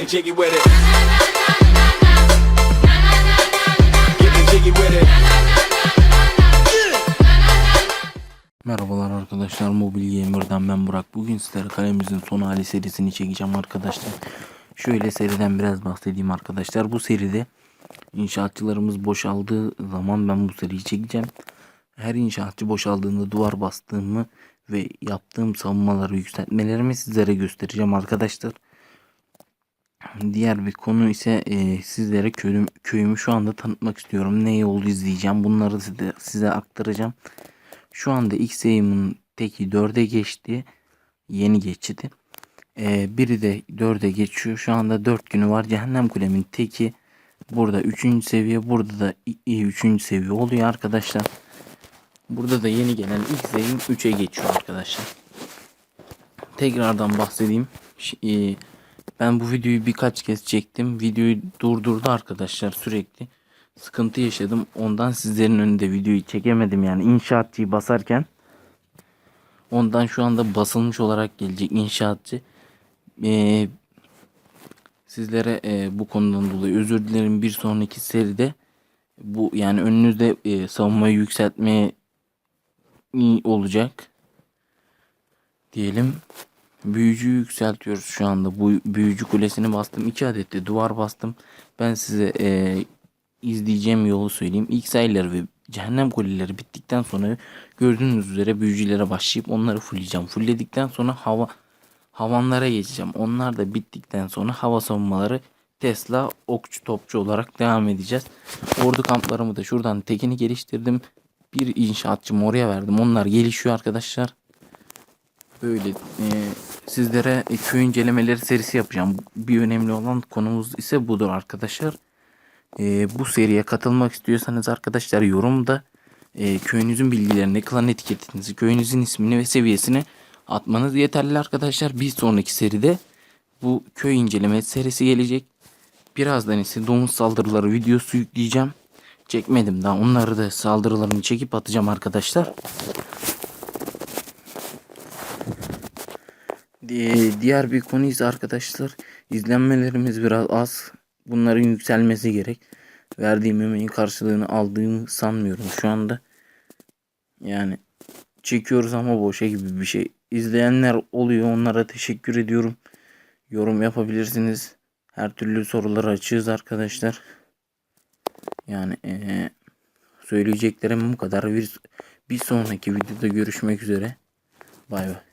Getting jiggy with it. Merhabalar arkadaşlar Mobil Gamer'dan ben Burak. Bugün sizlere kalemimizin son hali serisini çekeceğim arkadaşlar. Şöyle seriden biraz bahsedeyim arkadaşlar. Bu seride inşaatçılarımız boşaldığı zaman ben bu seriyi çekeceğim. Her inşaatçı boşaldığında duvar bastığımı ve yaptığım savunmaları yükseltmelerimi sizlere göstereceğim arkadaşlar. Diğer bir konu ise e, sizlere köyüm, köyümü şu anda tanıtmak istiyorum. Ne yolu izleyeceğim bunları size, size aktaracağım. Şu anda X yayımın teki 4'e geçti. Yeni geçti. Ee, biri de 4'e geçiyor. Şu anda 4 günü var. Cehennem kulemin teki burada 3. seviye. Burada da 3. seviye oluyor arkadaşlar. Burada da yeni gelen X yayım 3'e geçiyor arkadaşlar. Tekrardan bahsedeyim. Ş- e, Ben bu videoyu birkaç kez çektim. Videoyu durdurdu arkadaşlar sürekli. Sıkıntı yaşadım. Ondan sizlerin önünde videoyu çekemedim yani inşaatçıyı basarken. Ondan şu anda basılmış olarak gelecek inşaatçı. Ee, sizlere e, bu konudan dolayı özür dilerim. Bir sonraki seride bu yani önünüzde e, savunmayı yükseltmeye olacak. Diyelim. Büyücüyü yükseltiyoruz şu anda. Bu büyücü kulesini bastım. 2 adet de duvar bastım. Ben size e, izleyeceğim yolu söyleyeyim. İlk sayıları ve cehennem kuleleri bittikten sonra gördüğünüz üzere büyücülere başlayıp onları fullleyeceğim. Fullledikten sonra hava havanlara geçeceğim. Onlar da bittikten sonra hava savunmaları Tesla okçu topçu olarak devam edeceğiz. Ordu kamplarımı da şuradan tekini geliştirdim. Bir inşaatçı oraya verdim. Onlar gelişiyor arkadaşlar. Böyle e, sizlere e, köy incelemeleri serisi yapacağım. Bir önemli olan konumuz ise budur arkadaşlar. E, bu seriye katılmak istiyorsanız arkadaşlar yorumda e, köyünüzün bilgilerini, klan etiketinizi, köyünüzün ismini ve seviyesini atmanız yeterli arkadaşlar. Bir sonraki seride bu köy inceleme serisi gelecek. Birazdan ise domuz saldırıları videosu yükleyeceğim. Çekmedim daha. Onları da saldırılarını çekip atacağım arkadaşlar. Diğer bir konu ise arkadaşlar izlenmelerimiz biraz az. Bunların yükselmesi gerek. Verdiğim emeğin karşılığını aldığımı sanmıyorum şu anda. Yani çekiyoruz ama boşa gibi bir şey. İzleyenler oluyor. Onlara teşekkür ediyorum. Yorum yapabilirsiniz. Her türlü soruları açığız arkadaşlar. Yani eee, söyleyeceklerim bu kadar. Bir, bir sonraki videoda görüşmek üzere. Bay bay.